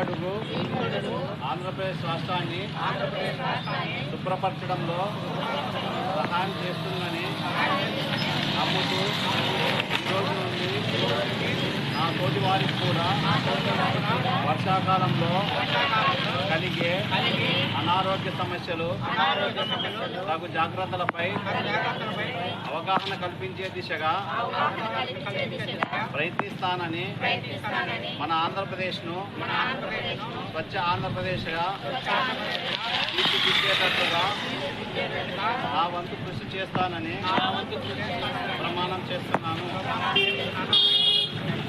అడుగు ఆంధ్రప్రదేశ్ రాష్ట్రాన్ని శుభ్రపరచడంలో సహాయం చేస్తుందని నమ్ముతూ ఈరోజు నుండి నా తోటి వారికి కూడా వర్షాకాలంలో కలిగి అనారోగ్య సమస్యలు తగు జాగ్రత్తలపై అవగాహన కల్పించే దిశగా ప్రయత్నిస్తానని మన ఆంధ్రప్రదేశ్ను స్వచ్ఛ ఆంధ్రప్రదేశ్గా తీర్చిదిద్దేటట్టుగా నా వంతు కృషి చేస్తానని ప్రమాణం చేస్తున్నాను.